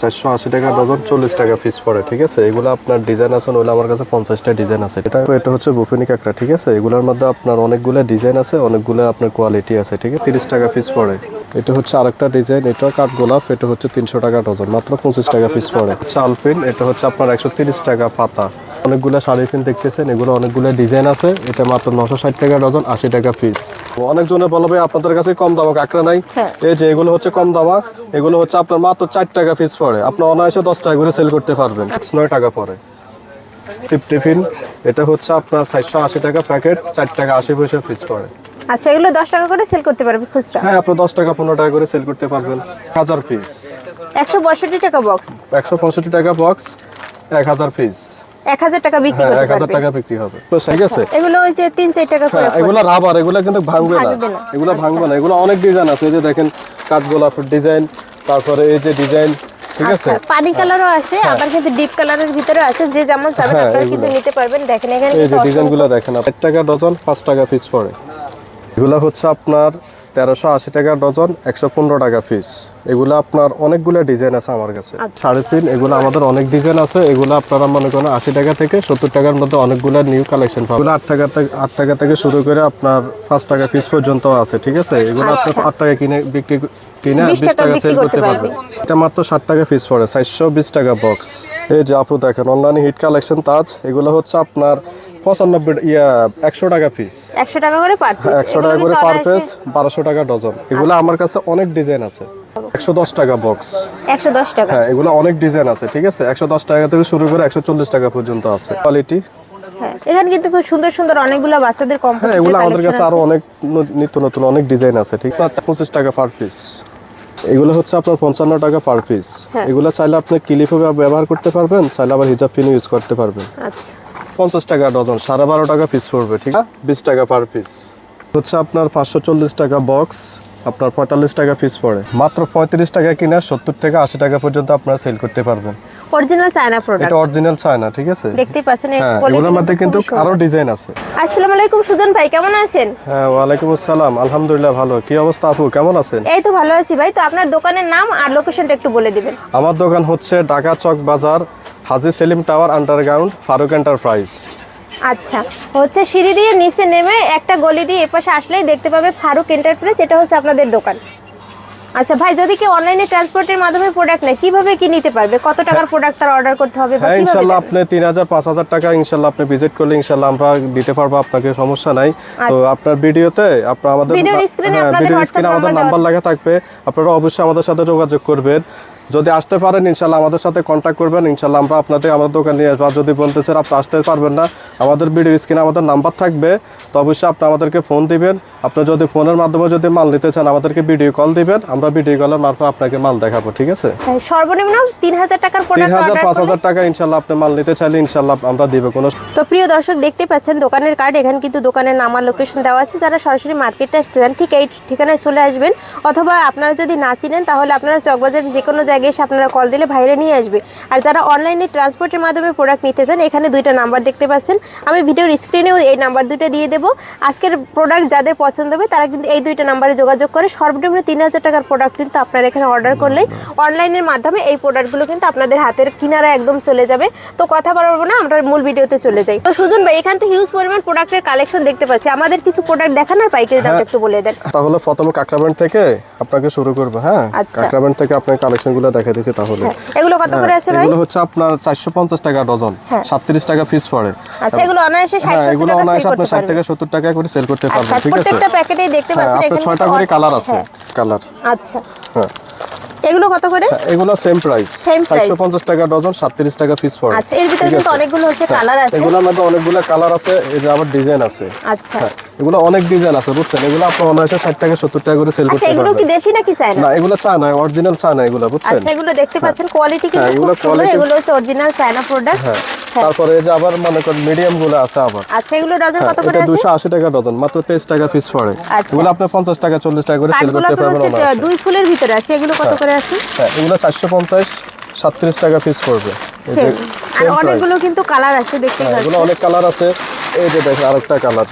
চারশো আশি টাকা ডজন চল্লিশ টাকা পিস পড়ে ঠিক আছে? এগুলো আপনার ডিজাইন আছে নইলে আমার কাছে পঞ্চাশটা ডিজাইন আছে। এটা এটা হচ্ছে বুফিনি কাঁকড়া ঠিক আছে? এগুলোর মধ্যে আপনার অনেকগুলো ডিজাইন আছে অনেকগুলো আপনার কোয়ালিটি আছে ঠিক আছে? তিরিশ টাকা পিস পড়ে। এটা হচ্ছে আরেকটা ডিজাইন এটা কাঠ গোলাপ এটা হচ্ছে তিনশো টাকা ডজন মাত্র পঁচিশ টাকা পিস পড়ে। চালপিন এটা হচ্ছে আপনার একশো তিরিশ টাকা পাতা। অনেকগুলো শাড়ি ফিন দেখতেছেন এগুলো অনেকগুলো ডিজাইন আছে। এটা মাত্র নশো ষাট টাকা ডজন আশি টাকা পিস অনেকজনে বলবে আপনাদের কাছে কম দামা কাঁকড়া নাই? হ্যাঁ। এই যে এগুলো হচ্ছে কম দামা। এগুলো হচ্ছে আপনার মাত্র চার টাকা পিস পড়ে। আপনি অনায়াসে দশ টাকা করে সেল করতে পারবেন। নয় টাকা পরে টিপ টিফিন এটা হচ্ছে আপনার চারশো আশি টাকা প্যাকেট চার টাকা আশি পয়সা পিস পড়ে। আচ্ছা এগুলো দশ টাকা করে সেল করতে পারবে খুচরা? হ্যাঁ আপনি দশ টাকা পনেরো টাকা করে সেল করতে পারবেন। হাজার পিস একশো পঁয়ষট্টি টাকা বক্স একশো পঁয়ষট্টি টাকা বক্স এক হাজার পিস এক হাজার টাকা বিক্রি হ্যাঁ করতে এক হাজার টাকা বিক্রি হবে। ঠিক আছে। এগুলো ওই যে তিন চার টাকা করে হ্যাঁ এগুলো রাবার এগুলো কিন্তু ভাঙবে না। এগুলো ভাঙবে না। এগুলো অনেক ডিজাইন আছে এই যে দেখেন কাঠ ডিজাইন তারপরে এই যে ডিজাইন ঠিক আছে? আচ্ছা পানি কালারও আছে আবার কিন্তু ডিপ কালারের ভিতরে আছে যে যেমন চাবেন হ্যাঁ, আপনারা কিন্তু নিতে পারবেন। দেখেন এখানে এই যে ডিজাইনগুলো দেখেন এক টাকা ডজন টাকা পিস পড়ে। এগুলো হচ্ছে আপনার তেরোশো আশি টাকা ডজন একশো পনেরো টাকা পিস এগুলো আপনার অনেকগুলো ডিজাইন আছে আমার কাছে। আচ্ছা। সাড়ে তিন এগুলো আমাদের অনেক ডিজাইন আছে। এগুলো আপনারা মনে করেন আশি টাকা থেকে সত্তর টাকার মধ্যে অনেকগুলো নিউ কালেকশন পাবেন। আট টাকা থেকে আট টাকা থেকে শুরু করে আপনার পাঁচ টাকা পিস পর্যন্ত আছে ঠিক আছে? এগুলো আপনি আচ্ছা। আট টাকা কিনে বিক্রি কিনে বিশ টাকা সেল করতে পারবেন। এটা মাত্র ষাট টাকা পিস পড়ে চারশো বিশ টাকা বক্স এই যে আপু দেখেন অনলাইনে হিট কালেকশন তাজ। এগুলো হচ্ছে আপনার পঁচানব্বই ইয়া একশো টাকা পিস একশো টাকা করে পার পিস একশো টাকা করে পার পিস বারোশো টাকা ডজন। এগুলো আমার কাছে অনেক ডিজাইন আছে। একশো দশ টাকা বক্স একশো দশ টাকা। হ্যাঁ এগুলো অনেক ডিজাইন আছে ঠিক আছে? একশো দশ টাকা থেকে শুরু করে একশো চল্লিশ টাকা পর্যন্ত আছে। কোয়ালিটি হ্যাঁ এখানে কিন্তু খুব সুন্দর সুন্দর অনেকগুলো বাচ্চাদের হ্যাঁ কম্পোজিট এগুলো আমাদের কাছে আরও অনেক নিত্য নতুন অনেক ডিজাইন আছে ঠিক? আছে পঁচিশ টাকা পার পিস এগুলো হচ্ছে আপনার পঞ্চান্ন টাকা পার পিস হ্যাঁ। এগুলো চাইলে আপনি ক্লিপও ব্যবহার করতে পারবেন চাইলে আবার হিজাব পিনও ইউজ করতে পারবেন। আচ্ছা। পঞ্চাশ টাকা ডজন সাড়ে বারো টাকা পিস পড়বে ঠিক আছে? বিশ টাকা পার পিস হচ্ছে আপনার পাঁচশো চল্লিশ টাকা বক্স আপনার পঁয়তাল্লিশ টাকা পিস পড়ে। মাত্র পঁয়ত্রিশ টাকা কিনা সত্তর থেকে আশি টাকা পর্যন্ত আপনারা সেল করতে পারবেন। অরিজিনাল চায়না প্রোডাক্ট এটা অরিজিনাল চায়না ঠিক আছে? দেখতেই পাচ্ছেন হ্যাঁ এগুলোর মধ্যে কিন্তু আরও ডিজাইন আছে। আসসালামু আলাইকুম সুজন ভাই কেমন আছেন? হ্যাঁ ওয়ালাইকুম আসসালাম আলহামদুলিল্লাহ ভালো। কি অবস্থা আপু কেমন আছেন? এই তো ভালো আছি ভাই তো আপনার দোকানের নাম আর লোকেশনটা একটু বলে দিবেন। আমার দোকান হচ্ছে Dhaka Chawk Bazar Haji Selim tower underground Farooq enterprise. আচ্ছা হচ্ছে সিঁড়ি দিয়ে নিচে নেমে একটা গলি দিয়ে এপাশে আসলেই দেখতে পাবে ফারুক এন্টারপ্রাইজ এটা হচ্ছে আপনাদের দোকান। আচ্ছা ভাই যদি কেউ অনলাইনে ট্রান্সপোর্টের মাধ্যমে প্রোডাক্ট নেয় কীভাবে কি নিতে পারবে? কত টাকার প্রোডাক্ট তার অর্ডার করতে হবে বা হ্যাঁ কীভাবে ইনশাল্লাহ আপনি তিন হাজার পাঁচ হাজার টাকা ইনশাল্লাহ আপনি ভিজিট করলে ইনশাল্লাহ আমরা দিতে পারব আপনাকে সমস্যা নাই। তো আচ্ছা। আপনার ভিডিওতে আপনার আমাদের ভিডিওর screen-এ হ্যাঁ, আপনাদের আমাদের নাম্বার লেখা থাকবে আপনারা অবশ্যই আমাদের সাথে যোগাযোগ করবেন। যদি আসতে পারেন ইনশাল্লাহ আমাদের সাথে কন্ট্যাক্ট করবেন। ইনশাল্লাহ আমরা আপনাদের আমাদের দোকানে নিয়ে আসব। আর যদি বলতেছেন আপনি আসতে পারবেন না আমাদের ভিডিও স্ক্রিনে আমাদের নাম্বার থাকবে। তো অবশ্যই আপনি আমাদেরকে ফোন দিবেন। আপনি যদি ফোনের মাধ্যমে যদি মাল নিতে চান আমাদেরকে ভিডিও কল দিবেন। আমরা ভিডিও কলের মারফত আপনাকে মাল দেখাবো ঠিক আছে? হ্যাঁ, সর্বনিম্ন তিন হাজার টাকার তিন হাজার পাঁচ হাজার টাকা ইনশাল্লাহ আপনি মাল নিতে চাইলে ইনশাল্লাহ আমরা দিব। কোনো তো প্রিয় দর্শক দেখতে পাচ্ছেন দোকানের কার্ড এখানে কিন্তু দোকানের নাম আর লোকেশন দেওয়া আছে। যারা সরাসরি মার্কেটে আসতে চান ঠিক এই ঠিকানায় চলে আসবেন। অথবা আপনারা যদি না চিনেন তাহলে আপনারা চকবাজারের যে কোনো জায়গায় এসে আপনারা কল দিলে ভাইরে নিয়ে আসবে। আর যারা অনলাইনে ট্রান্সপোর্টের মাধ্যমে প্রোডাক্ট নিতে চান এখানে দুইটা নাম্বার দেখতে পাচ্ছেন। আমি ভিডিওর স্ক্রিনেও এই নাম্বার দুটো দিয়ে দেবো। আজকের প্রোডাক্ট যাদের পছন্দ হবে তারা কিন্তু এই দুইটা নাম্বারে যোগাযোগ করে। সর্বনিম্ন তিন হাজার টাকার প্রোডাক্ট কিন্তু আপনারা এখানে অর্ডার করলেই অনলাইনের মাধ্যমে এই প্রোডাক্টগুলো কিন্তু আপনাদের হাতের কিনারা একদম চলে যাবে। তো কথা বলব না আমরা মূল ভিডিওতে চলে যাই। তো সুজন ভাই এখান থেকে হিউজ পরিমাণ প্রোডাক্টের কালেকশন দেখতে পাচ্ছি। আমাদের কিছু প্রোডাক্ট দেখান আর পাইকারি দামটা একটু বলে দেন। তাহলে প্রথমে কাকরাবেন্ড থেকে আপনাকে শুরু করব হ্যাঁ? আচ্ছা। কাকরাবেন্ড থেকে আপনার কালেকশন গুলো দেখা দিচ্ছি তাহলে। হ্যাঁ, এগুলো কত করে আছে ভাই? এগুলো হচ্ছে আপনার চারশো পঞ্চাশ টাকা ডজন। হ্যাঁ। সাতত্রিশ টাকা পিস পড়ে। আচ্ছা এগুলো অনায়াসে ষাট হ্যাঁ এগুলো টাকা আপনি অনায়াসে আপনার ষাট পারবেন। সত্তর টাকা করে সেল করতে আচ্ছা পারবেন ঠিক আছে? প্রত্যেকটা প্যাকেটেই দেখতে হ্যাঁ পাচ্ছেন এখানে ছয়টা করে কালার আছে হ্যাঁ, কালার আচ্ছা। হ্যাঁ। এগুলো কত করে? এগুলো সেম প্রাইস price। চারশো পঞ্চাশ টাকা ডজন সাতত্রিশ টাকা পিস পড়ে আচ্ছা এর ভিতরে কিন্তু অনেকগুলো হচ্ছে হ্যাঁ, কালার আছে। এগুলোর মধ্যে অনেকগুলো কালার আছে এই যে আবার ডিজাইন আছে। আচ্ছা। হ্যাঁ এগুলো অনেক ডিজাইন আছে বুঝছেন? এগুলো আপনার অনায়াসে ষাট টাকা সত্তর টাকা করে সেল আচ্ছা করতে এগুলো কি দেশি নাকি চায়না? না এগুলো চা না অরিজিনাল চা না এগুলো বুঝছেন? আচ্ছা এগুলো দেখতে পাচ্ছেন কোয়ালিটি কিন্তু হ্যাঁ, খুব সুন্দর। এগুলো হচ্ছে অরিজিনাল চায়না প্রোডাক্ট হ্যাঁ তারপরে এই যে আবার মনে করেন মিডিয়ামগুলো আছে আবার। আচ্ছা এগুলো ডজন কত করে আছে? দুশো আশি টাকা ডজন মাত্র তেইশ টাকা পিস পড়ে আচ্ছা। এগুলো আপনি পঞ্চাশ টাকা চল্লিশ টাকা করে সেল করতে পারবেন। দুই ফুলের ভিতরে আছে এগুলো কত করে আছে? হ্যাঁ এগুলো চারশো পঞ্চাশ সাতত্রিশ টাকা পিস পড়বে। আর অনেকগুলো কিন্তু কালার আছে দেখতে হ্যাঁ, এগুলো অনেক কালার আছে। এই যে দেখেন আরেকটা কালার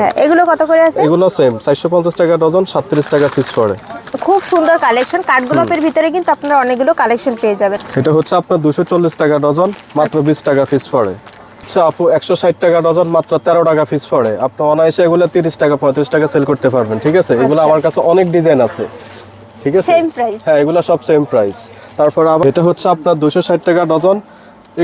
হ্যাঁ এগুলো কত করে আছে? এগুলো সেম চারশো পঞ্চাশ টাকা ডজন সাতত্রিশ টাকা পিস পড়ে। খুব সুন্দর কালেকশন কাঠগোলাপের ভিতরে কিন্তু আপনারা অনেকগুলো কালেকশন পেয়ে যাবেন। এটা হচ্ছে আপনার দুশো চল্লিশ টাকা ডজন মাত্র বিশ টাকা পিস পড়ে। আচ্ছা আপু একশো ষাট টাকা ডজন মাত্র তেরো টাকা পিস পড়ে। আপনি অনায়াসে এগুলো তিরিশ টাকা পঁয়ত্রিশ টাকা সেল করতে পারবেন ঠিক আছে? এগুলো আমার কাছে অনেক ডিজাইন আছে। ঠিক আছে? Same price? হ্যাঁ এগুলো সব সেম প্রাইস তারপর আবার এটা হচ্ছে আপনার দুশো ষাট টাকা ডজন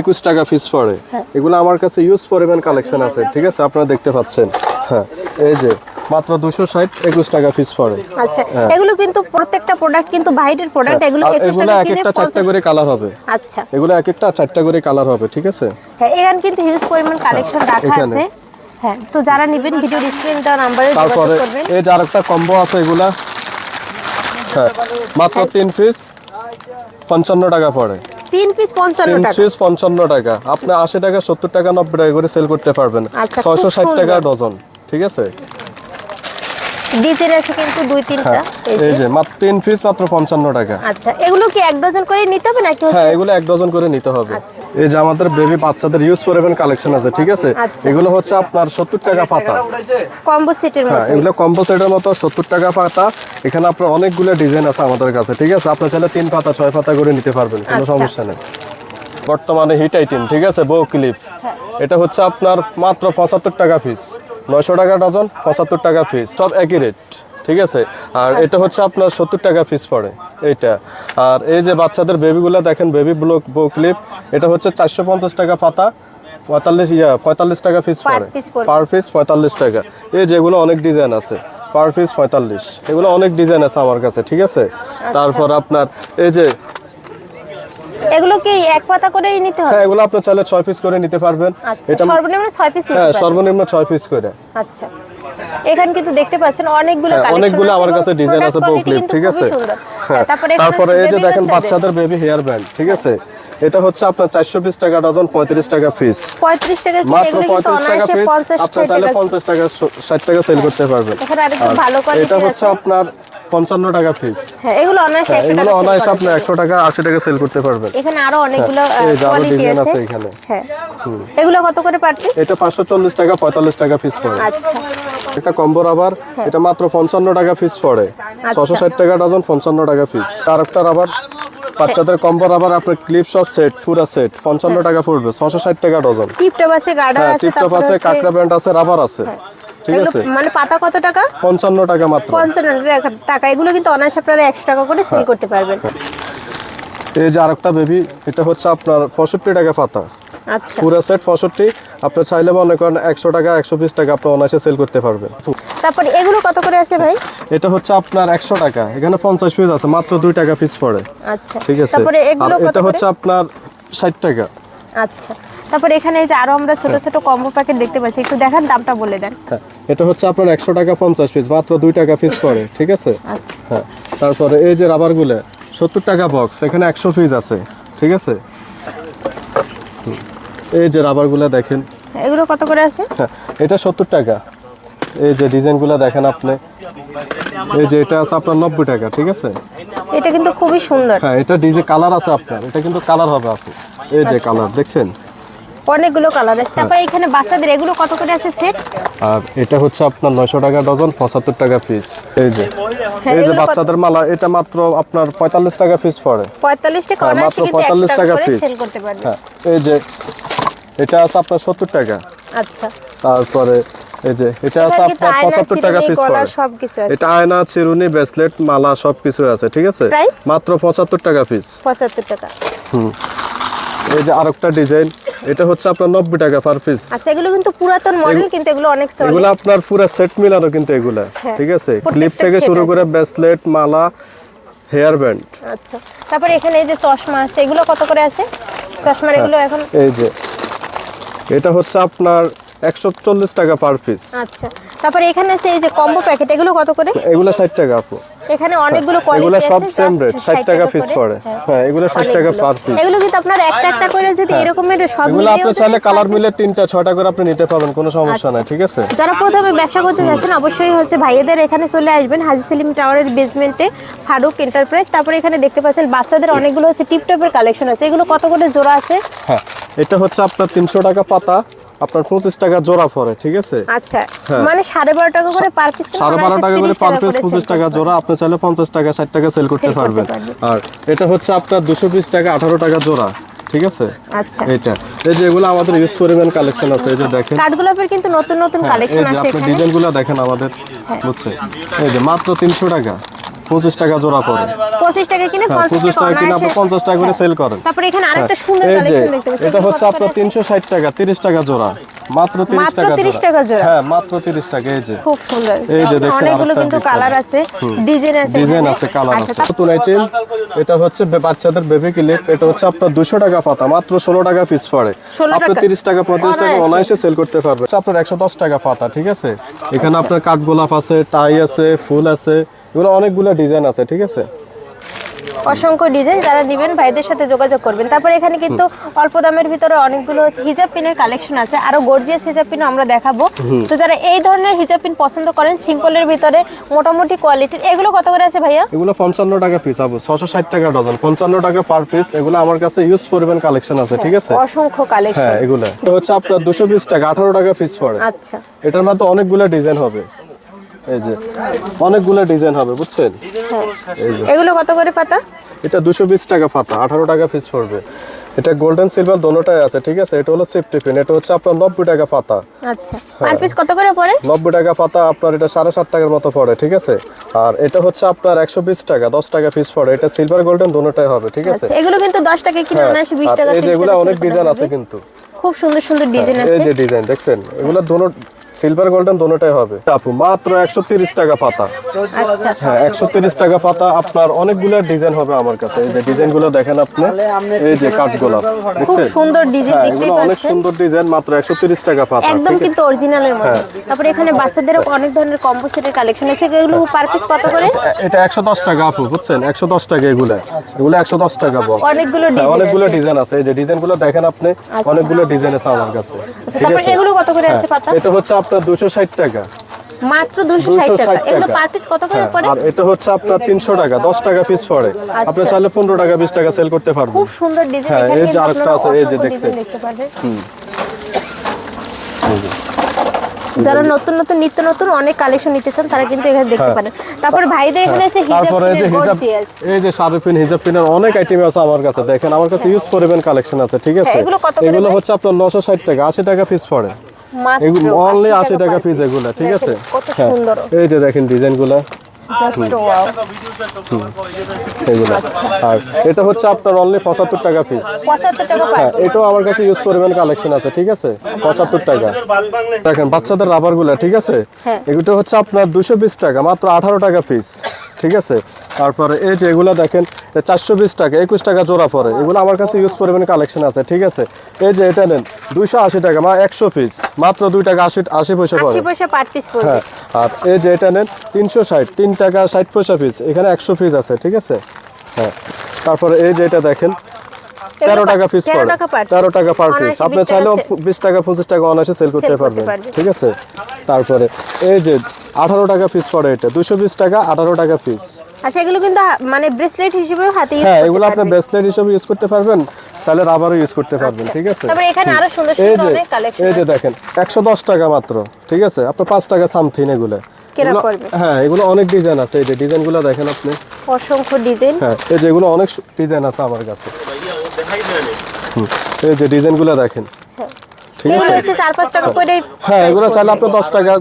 একুশ টাকা পিস পড়ে। হ্যাঁ। এগুলো আমার কাছে ইউজ পরিমাণ কালেকশন আছে ঠিক আছে? আপনারা দেখতে পাচ্ছেন। হ্যাঁ এই যে মাত্র দুশো ষাট একুশ টাকা পিস পড়ে। আচ্ছা এগুলো কিন্তু প্রত্যেকটা প্রোডাক্ট কিন্তু বাইরের প্রোডাক্ট এগুলো হ্যাঁ। এগুলো টাকা এক কিনে একটা চারটা করে কালার হবে। আচ্ছা। এগুলো এক একটা চারটা করে কালার হবে ঠিক আছে? হ্যাঁ এখানে কিন্তু হিউজ পরিমাণ কালেকশন রাখা আছে। হ্যাঁ তো যারা নেবেন ভিডিও স্ক্রিন দেওয়া নাম্বারে যোগাযোগ করবেন। এই যে আরেকটা কম্বো আছে এগুলা। হ্যাঁ মাত্র তিন পিস পঞ্চান্ন টাকা পড়ে। তিন পিস পঞ্চান্ন টাকা? পিস পঞ্চান্ন টাকা। আপনি আশি টাকা সত্তর টাকা নব্বই টাকা করে সেল করতে পারবেন। ছয়শো ছয়শো ষাট টাকা ডজন ঠিক আছে? ডিজাইন আছে কিন্তু দুই তিনটা। হ্যাঁ এই যে। মাত্র তিন পিস মাত্র পঞ্চান্ন টাকা। আচ্ছা এগুলো কি এক ডজন করে নিতে হবে নাকি হ্যাঁ এগুলো এক ডজন করে নিতে হবে। আচ্ছা। এই যে আমাদের বেবি বাচ্চাদের ইউজ করবেন কালেকশন আছে ঠিক আছে? আচ্ছা। এগুলো হচ্ছে আপনার সত্তর টাকা পাতা। কম্বো সেটের হ্যাঁ মধ্যে এগুলো কম্বো সেটের মতো সত্তর টাকা পাতা। এখানে আপনার অনেকগুলো ডিজাইন আছে আমাদের কাছে ঠিক আছে? আপনি চাইলে তিন পাতা ছয় পাতা করে নিতে পারবেন কোনো আচ্ছা। সমস্যা নেই। বর্তমানে হিট আইটেম ঠিক আছে? বউ ক্লিপ হ্যাঁ। এটা হচ্ছে আপনার মাত্র পঁচাত্তর টাকা পিস নয়শো টাকা ডজন পঁচাত্তর টাকা পিস সব একই রেট ঠিক আছে? আর আচ্ছা। এটা হচ্ছে আপনার সত্তর টাকা পিস পড়ে এইটা। আর এই যে বাচ্চাদের বেবিগুলো দেখেন বেবি ব্লক বউ ক্লিপ এটা হচ্ছে চারশো পঞ্চাশ টাকা পাতা পঁয়তাল্লিশ ইয়া পঁয়তাল্লিশ টাকা পিস পড়ে। পার পিস পঁয়তাল্লিশ টাকা। এই যেগুলো অনেক ডিজাইন আছে পার পিস পঁয়তাল্লিশ। এগুলো অনেক ডিজাইন আছে আমার কাছে ঠিক আছে? আচ্ছা। তারপর আপনার এই যে এগুলো কি এক পাতা করেই নিতে হবে? হ্যাঁ এগুলো আপনি চাইলে ছয় পিস করে নিতে পারবেন। আচ্ছা এটা সর্বনিম্ন ছয় পিস নিতে হ্যাঁ সর্বনিম্ন ছয় পিস করে। আচ্ছা। এখানে কিন্তু দেখতে পাচ্ছেন অনেকগুলো হ্যাঁ, কালেকশন অনেকগুলো আমার কাছে ডিজাইন আছে বউ ক্লিপ ঠিক আছে? হ্যাঁ তারপরে তারপরে এই যে দেখেন বাচ্চাদের বেবি হেয়ার ব্যান্ড ঠিক আছে? এটা হচ্ছে আপনার চারশো পিস টাকা ডজন পঁয়ত্রিশ টাকা পিস পঁয়ত্রিশ টাকা কিনে মাত্র এগুলো কিন্তু পঁয়ত্রিশ টাকা অনায়াসে পিস আপনি ষাট চাইলে টাকা পঞ্চাশ টাকা ষাট টাকা সেল করতে পারবেন। এটা হচ্ছে আপনার পঞ্চান্ন টাকা পিস হ্যাঁ এগুলো অনায়াসে একশো এগুলো অনায়াসে আপনি। একশো টাকা আশি টাকা সেল করতে পারবেন। এখানে আরও অনেকগুলো এই যে আরও কোয়ালিটি আছে। এখানে। হ্যাঁ। এগুলো কত করে পার পিস এটা পাঁচশো চল্লিশ টাকা পঁয়তাল্লিশ টাকা পিস পড়ে। আচ্ছা। একটা কম্বোর আবার এটা মাত্র পঞ্চান্ন টাকা পিস পড়ে। ছশো ষাট টাকা ডজন পঞ্চান্ন টাকা পিস আর একটা আবার বাচ্চাদের কম্বোর আবার আপনার ক্লিপ শস সেট পুরা সেট পঞ্চান্ন টাকা পড়বে ছশো ষাট টাকা ডজন টিপটপ আছে গার্ডার হ্যাঁ আছে টিপটপ আছে কাঁকড়া ব্যান্ড আছে রাবার আছে। ঠিক আছে? মানে পাতা কত টাকা? পঞ্চান্ন টাকা মাত্র। টাকা- এগুলো কিন্তু অনায়াসে আপনারা একশো টাকা করে হ্যাঁ। সেল করতে পারবেন। এই যে আরেকটা বেবি এটা হচ্ছে আপনার পঁয়ষট্টি টাকা পাতা। আচ্ছা। পুরো সেট পঁয়ষট্টি। আপনি চাইলে মনে করেন একশো টাকা একশো বিশ টাকা আপনি অনায়াসে সেল করতে পারবেন। তারপর এগুলো কত করে আছে ভাই? এটা হচ্ছে আপনার একশো টাকা। এখানে পঞ্চাশ পিস আছে মাত্র দুই টাকা পিস পড়ে। আচ্ছা। ঠিক আছে? তারপরে এগুলো কত এটা হচ্ছে আপনার ষাট টাকা। আচ্ছা। তারপরে এখানে এই যে আরও আমরা ছোট ছোট কম্বো প্যাকেট দেখতে পাচ্ছি একটু দেখান দামটা বলে দেন। হ্যাঁ এটা হচ্ছে আপনার একশো টাকা পঞ্চাশ পিস মাত্র দুই টাকা পিস পড়ে ঠিক আছে? আচ্ছা। হ্যাঁ তারপরে এই যে রাবারগুলো সত্তর টাকা বক্স এখানে একশো পিস আছে ঠিক আছে? এই যে রাবারগুলো দেখেন। এগুলো কত করে আছে? হ্যাঁ এটা সত্তর টাকা। এই যে ডিজাইনগুলো দেখেন আপনি। এই যে এটা আছে আপনার নব্বই টাকা ঠিক আছে? এটা কিন্তু খুবই সুন্দর। হ্যাঁ এটা ডিজে কালার আছে আপনার এটা কিন্তু কালার হবে আপনি এই যে আচ্ছা। কালার দেখছেন? অনেকগুলো কালার আছে। তারপরে এখানে বাচ্চাদের এগুলো কত করে আছে সেট আর এটা হচ্ছে আপনার নয়শো টাকা ডজন পঁচাত্তর টাকা পিস এই যে। হ্যাঁ, এই যে বাচ্চাদের মালা এটা মাত্র আপনার পঁয়তাল্লিশ টাকা পিস পড়ে। পঁয়তাল্লিশ টাকা হ্যাঁ, মাত্র কিন্তু 45 টাকা পিস সেল করতে পারবে। হ্যাঁ এই যে এটা আছে আপনার সত্তর টাকা। আচ্ছা। তারপরে এই যে এটা আছে আপনার আয়না, পঁচাত্তর টাকা পিস গলা পড়ে। সবকিছু আছে? এটা আয়না চিরুনি ব্রেসলেট মালা সব কিছু আছে ঠিক আছে? মাত্র পঁচাত্তর টাকা পিস পঁচাত্তর টাকা। এই যে আরেকটা ডিজাইন এটা হচ্ছে আপনার নব্বই টাকা পার পিস আচ্ছা এগুলো কিন্তু পুরাতন মডেল কিন্তু এগুলো অনেক চলে এগুলো আপনার পুরো সেট মিলানো কিন্তু এগুলা হ্যাঁ, ঠিক আছে? ক্লিপ থেকে শুরু করে ব্রেসলেট মালা হেয়ার ব্যান্ড আচ্ছা তারপরে এখানে এই যে চশমা আছে এগুলো কত করে আছে? চশমার হ্যাঁ। এগুলো এখন? এই যে। এটা হচ্ছে আপনার একশো চল্লিশ টাকা পার পিস আচ্ছা তারপরে এখানে আছে এই যে কম্বো প্যাকেট এগুলো কত করে? এগুলো ষাট টাকা আপু। এখানে অনেকগুলো এগুলো কোয়ালিটি সব সেম রেট 60 টাকা পিস পড়ে। হ্যাঁ। হ্যাঁ এগুলো ষাট টাকা অনেকগুলো। পার পিস এগুলো কিন্তু আপনার একটা একটা করে যদি এরকমের সব এগুলো আপনি চাইলে কালার মিলে তিনটা ছয়টা করে আপনি নিতে পারবেন কোনো সমস্যা আচ্ছা। নাই ঠিক আছে? যারা প্রথমে ব্যবসা করতে যাচ্ছেন অবশ্যই হচ্ছে ভাইয়েদের এখানে চলে আসবেন হাজি সেলিম টাওয়ারের বেসমেন্টে ফারুক এন্টারপ্রাইজ তারপরে এখানে দেখতে পাচ্ছেন বাচ্চাদের অনেকগুলো হচ্ছে টিপটপের কালেকশন আছে। এগুলো কত করে জোড়া আছে? হ্যাঁ এটা হচ্ছে আপনার তিনশো টাকা পাতা আপনার পঁচিশ টাকা জোড়া পড়ে ঠিক আছে? আচ্ছা মানে সাড়ে বারো টাকা করে পার পিস হ্যাঁ। সাড়ে বারো টাকা করে পার পিস পঁচিশ টাকা জোড়া আপনি চাইলে পঞ্চাশ টাকা ষাট টাকা সেল করতে পারবেন। আর এটা হচ্ছে আপনার দুশো বিশ টাকা আঠারো টাকা জোড়া ঠিক আছে? আচ্ছা। এটা এই যে এগুলো আমাদের ইউজ পরিমাণ কালেকশন আছে এই যে দেখেন। কাঠগোলাপের কিন্তু নতুন নতুন হ্যাঁ, এই যে আপনি এখানে। হ্যাঁ। ডিজাইনগুলো দেখেন আমাদের বুঝছে এই যে মাত্র তিনশো টাকা। পঁচিশ টাকা জোড়া পড়ে পঁচিশ টাকা কিনে হ্যাঁ, টাকা কিনে আপনি অনায়াসে- পঞ্চাশ টাকা করে হ্যাঁ। সেল করেন। তারপরে এখানে আরেকটা হ্যাঁ, সুন্দর কালেকশন দেখতে পাচ্ছি। এটা হচ্ছে আপনার তিনশো ষাট টাকা তিরিশ টাকা জোড়া। মাত্র তিরিশ মাত্র টাকা 30 টাকা জোড়া। হ্যাঁ মাত্র তিরিশ টাকা এই যে। খুব সুন্দর। এই যে অনেকগুলো কিন্তু কালার আছে ডিজাইন আছে ডিজাইন আছে কালার আচ্ছা, আছে। নতুন আইটেম এটা হচ্ছে বাচ্চাদের বেবি ক্লিপ এটা হচ্ছে আপনার দুশো টাকা পাতা মাত্র ষোলো টাকা পিস পড়ে। 16 আপনি টাকা? তিরিশ টাকা পঁয়ত্রিশ টাকা অনায়াসে। অনায়াসে সেল করতে পারবেন। আচ্ছা, আপনার একশো দশ টাকা পাতা ঠিক আছে? এখানে আপনার কাঠগোলাপ আছে টাই আছে ফুল আছে। এগুলো অনেকগুলো ডিজাইন আছে ঠিক আছে? অসংখ্য ডিজাইন যারা দিবেন ভাইদের সাথে যোগাযোগ করবেন। তারপরে এখানে কিন্তু অল্প দামের ভিতরে অনেকগুলো হিজাব পিনের কালেকশন আছে। আরও গর্জিয়াস হিজাব পিন আমরা দেখাবো। তো যারা এই ধরনের হিজাব পিন পছন্দ করেন সিম্পলের ভিতরে মোটামুটি কোয়ালিটির এগুলো কত করে আছে ভাইয়া? এগুলো পঞ্চান্ন টাকা পিস আবু ছশো ষাট টাকা ডজন পঞ্চান্ন টাকা পার পিস এগুলো আমার কাছে ইউজ পরিমাণ কালেকশন আছে ঠিক আছে? অসংখ্য কালেকশন হ্যাঁ এগুলো। হচ্ছে আপনার দুশো বিশ টাকা আঠারো টাকা পিস পড়ে। আচ্ছা। এটার মধ্যে অনেকগুলো ডিজাইন হবে। এই যে অনেকগুলো ডিজাইন হবে বুঝছেন? হ্যাঁ এগুলো কত করে পাতা? এটা দুশো বিশ টাকা পাতা আঠারো টাকা পিস পড়বে। এটা গোল্ডেন সিলভার দোনোটাই আছে ঠিক আছে? এটা হলো সেফটি পিন এটা হচ্ছে আপনার নব্বই টাকা পাতা। আচ্ছা। হ্যাঁ। পার পিস কত করে পড়ে? নব্বই টাকা পাতা আপনার এটা সাড়ে সাত টাকার মতো পড়ে ঠিক আছে? আর এটা হচ্ছে আপনার একশো বিশ টাকা দশ টাকা পিস পড়ে। এটা সিলভার গোল্ডেন দোনোটাই হবে ঠিক আছে? আচ্ছা এগুলো কিন্তু দশ টাকা কিনে হ্যাঁ, অনায়াসে বিশ টাকা এই যে এগুলো অনেক ডিজাইন আছে কিন্তু। খুব সুন্দর সুন্দর ডিজাইন এই যে ডিজাইন দেখছেন? এগুলো দোনো সিলভার গোল্ডেন দোনোটাই হবে। আপু মাত্র একশো তিরিশ টাকা পাতা। আচ্ছা হ্যাঁ একশো তিরিশ টাকা পাতা আপনার অনেকগুলো ডিজাইন হবে আমার কাছে। এই যে ডিজাইনগুলো দেখেন আপনি এই যে কাঠগোলাপ খুব সুন্দর ডিজাইন হ্যাঁ দেখতেই এগুলো অনেক সুন্দর ডিজাইন মাত্র একশো তিরিশ টাকা পাতা একদম কিন্তু অরিজিনালের মতো তারপরে এখানে বাচ্চাদেরও অনেক ধরনের কম্বো সেটের কালেকশন আছে। এগুলো পার পিস কত করে? এটা একশো দশ টাকা আপু বুঝছেন? একশো দশ টাকা এগুলো। এগুলো একশো দশ টাকা বল। অনেকগুলো হ্যাঁ, ডিজাইন অনেকগুলো ডিজাইন আছে। এই যে ডিজাইনগুলো দেখেন আপনি অনেকগুলো ডিজাইন আছে আমার কাছে। আচ্ছা তারপরে এগুলো কত করে আছে পাতা? এটা হচ্ছে আপনার দুশো ষাট টাকা। মাত্র 260 টাকা। এগুলো পার পিস কত করে হ্যাঁ, পড়ে? আর এটা হচ্ছে আপনার তিনশো টাকা দশ টাকা পিস পড়ে। আপনি চাইলে পনেরো টাকা বিশ টাকা সেল করতে পারবেন। খুব সুন্দর ডিজাইন হ্যাঁ, এই যে আরেকটা আছে, এই যে অসংখ্য দেখছেন। ডিজাইন দেখতে পারবেন। যারা নতুন নতুন নিত্য নতুন অনেক কালেকশন নিতে চান তারা কিন্তু এখানে দেখতে পারেন। তারপর ভাইদের এখানে আছে হিজাব হ্যাঁ। এই যে পিনের অনেক আইটেম আছে আমার কাছে। দেখেন আমার কাছে ইউজ পরিমাণ কালেকশন আছে ঠিক আছে? হ্যাঁ, এগুলো? হচ্ছে আপনার নশো ষাট টাকা আশি টাকা পিস পড়ে। এগুলো অনলি 80 আশি টাকা পিস। এগুলো ঠিক আছে? কত হ্যাঁ। সুন্দর। এই যে দেখেন আর এটা হচ্ছে আপনার অনলি পঁচাত্তর টাকা পিস 75 টাকা পার হ্যাঁ এটাও আমার কাছে ইউজ পরিমাণ কালেকশন আছে ঠিক আছে? পঁচাত্তর টাকা। দেখেন বাচ্চাদের রাবারগুলা ঠিক আছে? হ্যাঁ। এগুলো হচ্ছে আপনার দুশো বিশ টাকা মাত্র আঠারো টাকা পিস ঠিক আছে? তারপরে এই যে এগুলো দেখেন চারশো বিশ টাকা একুশ টাকা জোড়া পড়ে এগুলো আমার কাছে ইউজ পরিমাণ কালেকশন আছে ঠিক আছে? এই যে এটা নেন দুইশো আশি টাকা মা একশো পিস মাত্র দুই টাকা আশি আশি পয়সা পড়ে 80 পয়সা পার হ্যাঁ আর এই যে এটা নেন তিনশো ষাট তিন টাকা ষাট পয়সা পিস এখানে একশো পিস আছে ঠিক আছে? হ্যাঁ তারপরে এই যে এটা দেখেন তেরো টাকা পিস 13 পড়ে। তেরো টাকা পার পিস আপনি 20 চাইলেও বিশ টাকা পঁচিশ টাকা অনায়াসে সেল করতে পারবেন। ঠিক আছে? তারপরে এই যে আঠারো টাকা পিস পড়ে এটা দুশো বিশ টাকা আঠারো টাকা পিস আচ্ছা এগুলো কিন্তু মানে ব্রেসলেট হিসেবেও হাতে ইউজ হ্যাঁ এগুলো আপনি ব্রেসলেট হিসেবে ইউজ করতে পারবেন তাহলে রাবারও ইউজ করতে পারবেন ঠিক আছে? তারপরে এখানে আরও সুন্দর সুন্দর অনেক কালেকশন এই যে দেখেন একশো দশ টাকা মাত্র ঠিক আছে? আপনার পাঁচ টাকা সামথিং এগুলো। হ্যাঁ এগুলো অনেক ডিজাইন আছে এই যে ডিজাইনগুলো দেখেন আপনি। অসংখ্য ডিজাইন হ্যাঁ এই যে এগুলো অনেক ডিজাইন আছে আমার কাছে। এই যে ডিজাইনগুলো দেখেন। এগুলো হচ্ছে চার পাঁচ টাকা করে হ্যাঁ এগুলো চাইলে আপনি দশ টাকা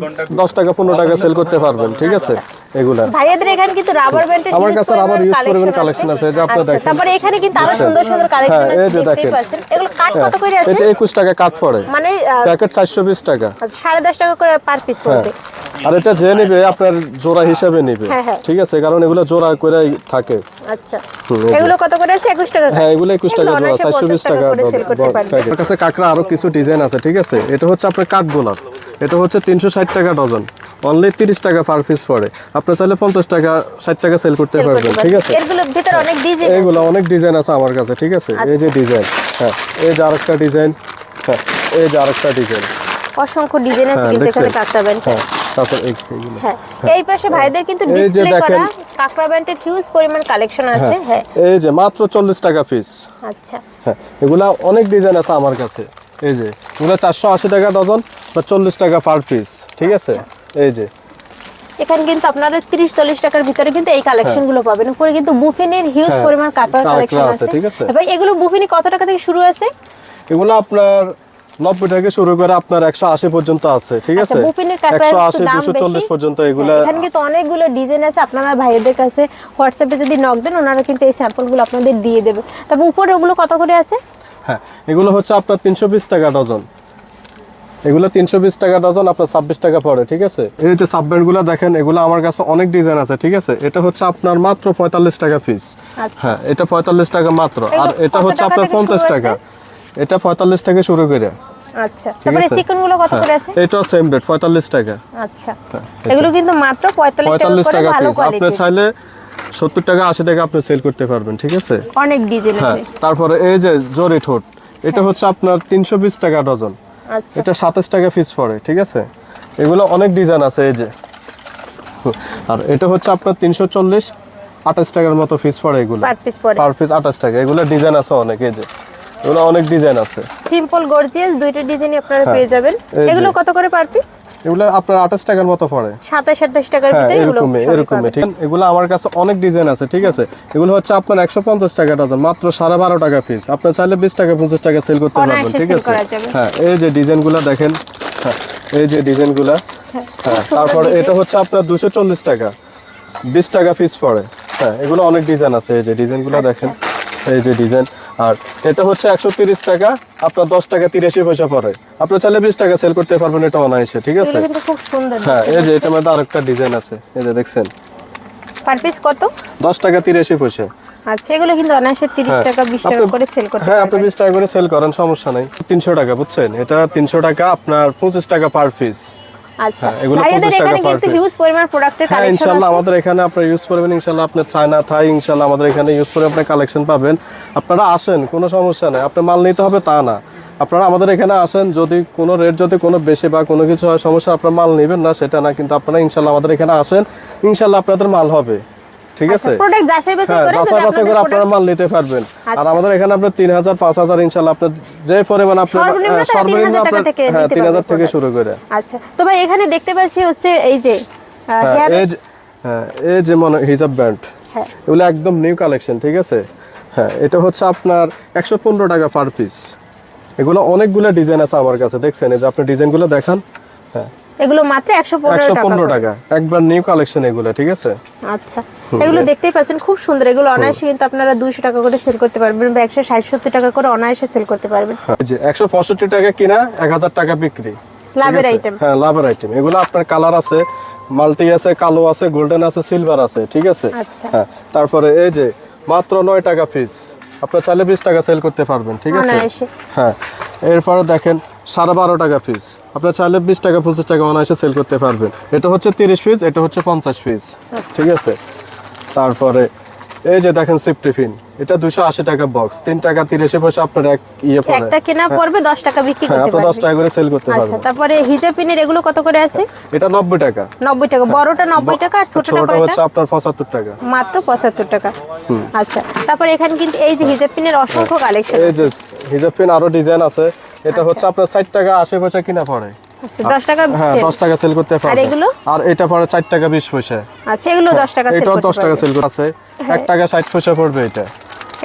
দশ টাকা পনেরো টাকা সেল করতে পারবেন ঠিক আছে? এগুলা। ভাইয়াদের এখানে কিন্তু রাবার আমার কাছে use পরিমাণ collection আছে, আপনারা দেখেন। তারপরে এখানে কিন্তু আরও সুন্দর সুন্দর কালেকশন হ্যাঁ, আছে দেখেন। পাচ্ছেন। এগুলো কাট কত করে আছে? এটা একুশ টাকা কাট পড়ে। মানে প্যাকেট চারশো বিশ টাকা। আচ্ছা, সাড়ে দশ টাকা করে পার পিস হ্যাঁ। পড়বে। আর এটা যে নেবে আপনার জোড়া হিসাবে নেবে। হ্যাঁ, হ্যাঁ। ঠিক আছে কারণ এগুলো জোড়া করে থাকে। আচ্ছা। এগুলো কত করে আছে? একুশ টাকা হ্যাঁ এগুলো একুশ টাকা জোড়া অনায়াসে চারশো বিশ টাকা আমার কাছে কাঁকড়া আরও কিছু ডিজাইন আছে ঠিক আছে? এটা হচ্ছে আপনার কাঠ গোলাপ এটা হচ্ছে তিনশো ষাট টাকা ডজন। অনলি তিরিশ টাকা পার পিস পড়ে। আপনার চাইলে পঞ্চাশ টাকা ষাট টাকা সেল করতে পারবেন ঠিক আছে? এগুলোর ভিতরে অনেক ডিজাইন এইগুলো অনেক ডিজাইন আছে আমার কাছে ঠিক আছে? এই যে ডিজাইন হ্যাঁ এই যে আরেকটা ডিজাইন হ্যাঁ এই যে আরেকটা ডিজাইন অসংখ্য ডিজাইন আছে হ্যাঁ, কিন্তু এখানে? ব্যান্ড হ্যাঁ তারপর এইগুলো। হ্যাঁ এই পাশে ভাইদের কিন্তু ডিসপ্লে করা দেখেন। ব্যান্ডের হিউজ পরিমাণ কালেকশন আছে হ্যাঁ। এই যে মাত্র চল্লিশ টাকা পিস আচ্ছা। হ্যাঁ এগুলা অনেক ডিজাইন আছে আমার কাছে। এই যে এগুলো চারশো আশি টাকা ডজন বা চল্লিশ টাকা পার পিস ঠিক আছে? এই যে। এখানে কিন্তু আপনারা তিরিশ চল্লিশ টাকার ভিতরে কিন্তু এই কালেকশনগুলো পাবেন। উপরে কিন্তু বুফিনের হিউজ হ্যাঁ, পরিমাণ কাপড় কাপড় কালেকশন আছে, ঠিক আছে? এবার এগুলো বুফিনি কত টাকা থেকে শুরু আছে এগুলো আপনার নব্বই থেকে শুরু করে আপনার একশো আশি পর্যন্ত আছে ঠিক আচ্ছা, আছে? একশো একটু আশি দুশো চল্লিশ পর্যন্ত এগুলো এখানে কিন্তু অনেকগুলো ডিজাইন আছে। আপনারা ভাইদের কাছে হোয়াটসঅ্যাপে যদি নক দেন ওনারা কিন্তু এই স্যাম্পলগুলো আপনাদের দিয়ে দেবে। তবে উপরে ওগুলো কত করে আছে? হ্যাঁ এগুলো হচ্ছে আপনার তিনশো বিশ টাকা ডজন। এগুলো তিনশো বিশ টাকা ডজন আপনার ছাব্বিশ টাকা পড়ে ঠিক আছে? এই যে সাবব্যান্ডগুলো দেখেন এগুলো আমার কাছে অনেক ডিজাইন আছে ঠিক আছে? এটা হচ্ছে আপনার মাত্র পঁয়তাল্লিশ টাকা পিস আচ্ছা। হ্যাঁ এটা পঁয়তাল্লিশ টাকা মাত্র। আর এটা হচ্ছে আপনার পঞ্চাশ টাকা। এটা পঁয়তাল্লিশ থেকে শুরু করে। আচ্ছা। তারপরে আছে? কত করে আছে? হ্যাঁ, এটাও সেম রেট পঁয়তাল্লিশ টাকা। আচ্ছা। এগুলো কিন্তু মাত্র পঁয়তাল্লিশ টাকা টাকা ভালো আপনি চাইলে সত্তর টাকা আশি টাকা আপনি সেল করতে পারবেন ঠিক আছে? অনেক ডিজাইন হ্যাঁ আছে। তারপরে এই যে জরি ঠোঁট এটা হচ্ছে আপনার তিনশো বিশ টাকা ডজন। এটা সাতাশ টাকা পিস পড়ে ঠিক আছে? এগুলো অনেক ডিজাইন আছে এই যে। আর এটা হচ্ছে আপনার তিনশো চল্লিশ আঠাশ টাকার মতো পিস পড়ে এগুলো। পার পিস আঠাশ টাকা এগুলো ডিজাইন আছে অনেক এই যে। এগুলো অনেক ডিজাইন আছে। সিম্পল গর্জিয়াস দুইটা ডিজাইনই আপনারা পেয়ে যাবেন। এই যে। এগুলো কত করে পার পিস এগুলো আপনার আঠাশ টাকার মতো পড়ে। সাতাশ আঠাশ টাকার হ্যাঁ ভিতরে এগুলো এরকমই সবই ঠিক। এগুলো আমার কাছে অনেক ডিজাইন আছে ঠিক আছে। এগুলো হচ্ছে আপনার একশো পঞ্চাশ টাকা ডজন মাত্র সাড়ে বারো টাকা পিস আপনি চাইলে বিশ টাকা পঁচিশ টাকা সেল করতে পারবেন ঠিক আছে? হ্যাঁ এই যে ডিজাইনগুলো দেখেন হ্যাঁ এই যে ডিজাইনগুলো হ্যাঁ, হ্যাঁ তারপরে। এটা হচ্ছে আপনার দুশো চল্লিশ টাকা বিশ টাকা পিস পড়ে। হ্যাঁ এগুলো অনেক ডিজাইন আছে এই যে ডিজাইনগুলো আচ্ছা। দেখেন। এই যে ডিজাইন আর এটা হচ্ছে একশো তিরিশ টাকা আপনার দশ টাকা তিরাশি পয়সা পড়ে। আপনি চাইলে বিশ টাকা সেল করতে পারবেন এটা অনায়াসে ঠিক আছে? হ্যাঁ এই যে এটার মধ্যে আরেকটা ডিজাইন আছে এই যে দেখছেন? পার পিস কত? দশ টাকা তিরাশি পয়সা। আচ্ছা এগুলো কিন্তু অনায়াসে তিরিশ হ্যাঁ। টাকা বিশ টাকা করে সেল করতে হ্যাঁ আপনি পারবেন। বিশ টাকা করে সেল করেন সমস্যা নাই। তিনশো টাকা বুঝছেন? এটা তিনশো টাকা আপনার পঁচিশ টাকা পার পিস আচ্ছা। হ্যাঁ, এগুলো ভাইয়াদের 50 টাকা এখানে কিন্তু হিউজ পরিমাণ প্রোডাক্টের হ্যাঁ কালেকশন আমাদের এখানে আপনার ইউজ করবেন আপনি চায়না থাই আমাদের এখানে ইউজ করে আপনি কালেকশন পাবেন। আপনারা আসেন কোনো সমস্যা নেই। আপনার মাল নিতে হবে তা না। আপনারা আমাদের এখানে আসেন যদি কোনো রেট যদি কোনো বেশি বা কোনো কিছু হয় সমস্যা আপনার মাল নেবেন না সেটা না কিন্তু আপনারা ইনশাল্লাহ আমাদের এখানে আসেন। ইনশাল্লাহ আপনাদের মাল হবে। ঠিক আচ্ছা আছে? প্রোডাক্ট যাচাই বাছাই হ্যাঁ করে যদি করে আপনারা মাল নিতে পারবেন। আর আচ্ছা। আমাদের এখানে হাজার পাঁচ হাজার ইনশাল্লাহ আপনার যে পরিমাণ আপনার সর্বনিম্ন 3000 টাকা থেকে হ্যাঁ থেকে শুরু করে। আচ্ছা তো ভাই এখানে দেখতে পাচ্ছি হচ্ছে এই যে হ্যাঁ এই হ্যাঁ এই যে মনে হিজাব ব্যান্ড হ্যাঁ। এগুলো একদম নিউ কালেকশন ঠিক আছে? হ্যাঁ এটা হচ্ছে আপনার একশো পনেরো টাকা পার পিস এগুলো অনেকগুলো ডিজাইন আছে আমার কাছে দেখছেন? এই যে আপনি ডিজাইনগুলো দেখান। হ্যাঁ এগুলো মাত্র একশো পনেরো একশো টাকা। একবার নিউ কালেকশন এগুলো ঠিক আছে? আচ্ছা। এগুলো দেখতেই পাচ্ছেন খুব সুন্দর। এগুলো অনায়াসে কিন্তু আপনারা দুইশো টাকা করে সেল করতে পারবেন বা একশো ষাট সত্তর টাকা করে অনায়াসে সেল করতে পারবেন। হ্যাঁ, এই যে একশো পঁয়ষট্টি টাকা কিনা এক হাজার টাকা বিক্রি। লাভের আইটেম হ্যাঁ লাভের আইটেম এগুলো আপনার কালার আছে মাল্টি আছে কালো আছে গোল্ডেন আছে সিলভার আছে ঠিক আছে? আচ্ছা। হ্যাঁ তারপরে এই যে মাত্র নয় টাকা পিস আপনার চাইলে বিশ টাকা সেল করতে পারবেন ঠিক আছে? হ্যাঁ এরপরে দেখেন সাড়ে বারো টাকা পিস আপনার চাইলে বিশ টাকা, পঁচিশ টাকা অনায়াসে সেল করতে পারবেন। এটা হচ্ছে তিরিশ পিস এটা হচ্ছে পঞ্চাশ পিস। ঠিক আছে? তারপরে এই যে দেখেন সিফটিফিন এটা দুশো আশি টাকা বক্স তিন টাকা তিরাশি পয়সা আপনার এক ইয়ে পড়ে। একটা কেনা পড়বে দশ টাকা বিক্রি হ্যাঁ করতে আপনি দশ টাকা করে সেল করতে আচ্ছা তারপরে হিজাব পিনের এগুলো কত করে আছে? এটা নব্বই টাকা। নব্বই টাকা বড়টা নব্বই টাকা আর ছোটটা কয়টা? হচ্ছে আপনার পঁচাত্তর টাকা। মাত্র পঁচাত্তর টাকা। আচ্ছা তারপরে এখানে কিন্তু এই যে হিজাব পিনের অসংখ্য কালেকশন এই যে হিজাব পিন আরও ডিজাইন আছে। এটা হচ্ছে আপনার ষাট টাকা আশি পয়সা কিনা পড়ে। আচ্ছা টাকা হ্যাঁ sale। দশ টাকা সেল করতে পারবেন এগুলো? আর এটা পড়ে চার টাকা বিশ পয়সা। আচ্ছা এগুলো দশ টাকা সেল এটাও করতে দশ টাকা পারবেন। সেল আছে। এক টাকা ষাট পয়সা পড়বে এটা।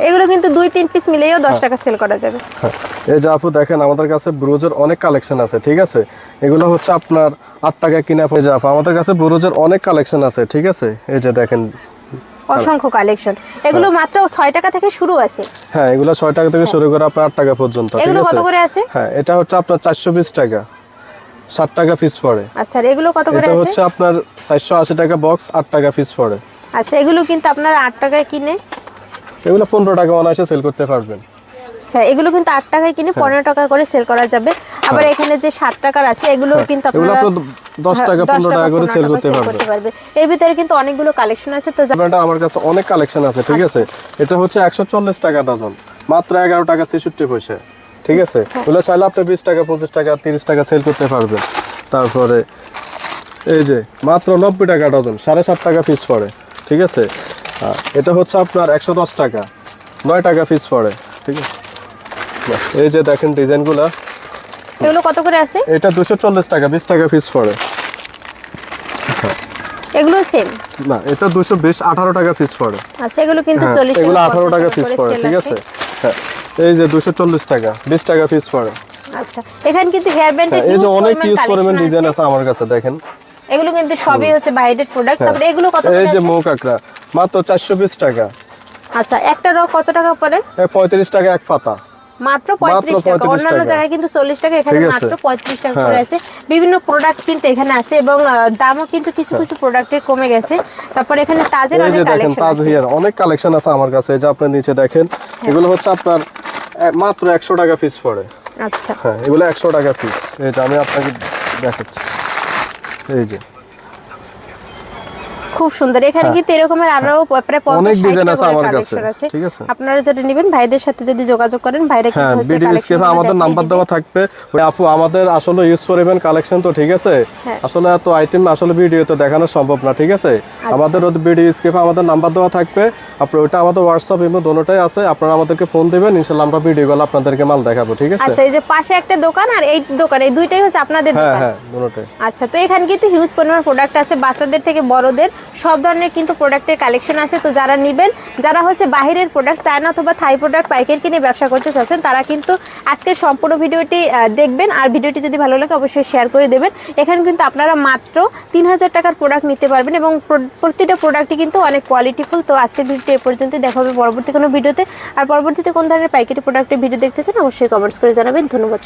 এগুলো কিন্তু দুই তিন পিস মিলেও দশ টাকা সেল করা যাবে। হ্যাঁ, এই যে আপু দেখেন আমাদের কাছে ব্রুজের অনেক কালেকশন আছে ঠিক আছে? এগুলো হচ্ছে আপনার আট টাকা কিনা আমাদের কাছে ব্রুজের অনেক কালেকশন আছে ঠিক আছে? এই যে দেখেন। অসংখ্য কালেকশন এগুলো মাত্র ছয় টাকা থেকে শুরু আছে। হ্যাঁ এগুলো ছয় টাকা থেকে শুরু করে আপনার আট টাকা পর্যন্ত এগুলো কত করে আছে? হ্যাঁ এটা হচ্ছে আপনার চারশো বিশ টাকা। ষাট টাকা পিস পড়ে। আচ্ছা এগুলো কত করে এটা আছে? হচ্ছে আপনার চারশো আশি টাকা বক্স আট টাকা পিস পড়ে। আচ্ছা এগুলো কিন্তু আপনারা আট টাকায় কিনে? এগুলো পনেরো টাকা অনায়াসে সেল করতে পারবেন। হ্যাঁ এগুলো কিন্তু আট টাকায় কিনে পনেরো টাকা করে সেল করা যাবে। আবার এখানে যে সাত টাকার আছে এগুলো কিন্তু হ্যাঁ। আপনারা আপনার দশ হ্যাঁ, টাকা দশ পনেরো টাকা করে সেল করতে পারবে। এর ভিতরে কিন্তু অনেকগুলো কালেকশন আছে তো ব্র্যান্ডের আমার কাছে অনেক কালেকশন আছে ঠিক আছে? এটা হচ্ছে একশো চল্লিশ টাকা ডজন মাত্র এগারো টাকা ছেষট্টি পয়সা। ঠিক আছে? ওগুলো চাইলে আপনি বিশ টাকা পঁচিশ টাকা তিরিশ টাকা সেল করতে পারবেন। তারপরে এই যে মাত্র নব্বই টাকা ডজন সাড়ে সাত টাকা পিস পড়ে ঠিক আছে? এটা হচ্ছে আপনার একশো দশ টাকা নয় টাকা পিস পড়ে ঠিক আছে? এই যে দেখেন ডিজাইনগুলো। এগুলো কত করে আছে? এটা দুশো চল্লিশ টাকা বিশ টাকা পিস পড়ে। এগুলো সেম না এটা দুশো বিশ আঠারো টাকা পিস পড়ে। আচ্ছা এগুলো কিন্তু হ্যাঁ চল্লিশ এগুলো আঠারো টাকা পিস পড়ে ঠিক আছে? হ্যাঁ। এই যে দুশো চল্লিশ টাকা বিশ টাকা পিস পড়ে আচ্ছা এখানে কিন্তু হেয়ার ব্যান্ডের হ্যাঁ, এই যে অনেক ইউজ পরিমাণ ডিজাইন আছে। আমার কাছে দেখেন। এগুলো কিন্তু সবই হচ্ছে বাইরের প্রোডাক্ট তারপরে এগুলো কত এই যে? মৌ কাঁকড়া মাত্র চারশো বিশ টাকা। আচ্ছা একটা রক কত টাকা পড়ে? পঁয়ত্রিশ টাকা এক পাতা। মাত্র পঁয়ত্রিশ টাকা। অন্যান্য জায়গায় কিন্তু চল্লিশ টাকা এখানে মাত্র পঁয়ত্রিশ টাকা হ্যাঁ। করে আছে। বিভিন্ন প্রোডাক্ট কিন্তু এখানে আছে এবং দামও কিন্তু কিছু কিছু প্রোডাক্টের কমে গেছে। তারপর এখানে তাজের অনেক কালেকশন তাজ আছে। হিয়ার অনেক কালেকশন আছে আমার কাছে। এই যে আপনার নিচে দেখেন এগুলো হচ্ছে আপনার মাত্র একশো টাকা পিস পড়ে। আচ্ছা। হ্যাঁ এগুলো একশো টাকা পিস এটা আমি আপনাকে দেখাচ্ছি। এই যে। খুব সুন্দর। এখানে কিন্তু এরকমের আরও প্রায় পঞ্চাশ হ্যাঁ। অনেক ষাটটা আছে আমার কাছে, ঠিক আছে? আপনারা যেটা নেবেন ভাইদের সাথে যদি যোগাযোগ করেন ভাইরা হ্যাঁ কিন্তু হচ্ছে ভিডিও collection আমাদের নাম্বার দেওয়া থাকবে। ওই আপু আমাদের আসলে ইউজ করবেন কালেকশন তো ঠিক আছে? হ্যাঁ। আসলে এত আইটেম আসলে ভিডিওতে দেখানো সম্ভব না ঠিক আছে? আচ্ছা। আমাদের ওই ভিডিও স্ক্রিপে আমাদের নাম্বার দেওয়া থাকবে। আপনার ওইটা আমাদের হোয়াটসঅ্যাপ ইমো দোনোটাই আছে। আপনারা আমাদেরকে ফোন দিবেন ইনশাল্লাহ আমরা ভিডিও কল আপনাদেরকে মাল দেখাবো ঠিক আছে? আচ্ছা এই যে পাশে একটা দোকান আর এই দোকান এই দুইটাই হচ্ছে আপনাদের হ্যাঁ দোকান? হ্যাঁ দোনোটাই আচ্ছা তো এখানে কিন্তু হিউজ পরিমাণ প্রোডাক্ট আছে বাচ্চাদের থেকে বড়দের। সব ধরনের কিন্তু প্রোডাক্টের কালেকশন আছে। তো যারা নেবেন, যারা হচ্ছে বাহিরের প্রোডাক্ট চায়না অথবা থাই প্রোডাক্ট পাইকারি কিনে ব্যবসা করতে চাচ্ছেন, তারা কিন্তু আজকের সম্পূর্ণ ভিডিওটি দেখবেন। আর ভিডিওটি যদি ভালো লাগে, অবশ্যই শেয়ার করে দেবেন। এখানে কিন্তু আপনারা মাত্র তিন হাজার টাকার প্রোডাক্ট নিতে পারবেন এবং প্রতিটা প্রোডাক্টই কিন্তু অনেক কোয়ালিটিফুল তো আজকের ভিডিওটি এ পর্যন্ত দেখা হবে পরবর্তী কোনো ভিডিওতে। আর পরবর্তীতে কোন ধরনের পাইকারি প্রোডাক্টের ভিডিও দেখতে চান, অবশ্যই কমেন্টস করে জানাবেন। ধন্যবাদ।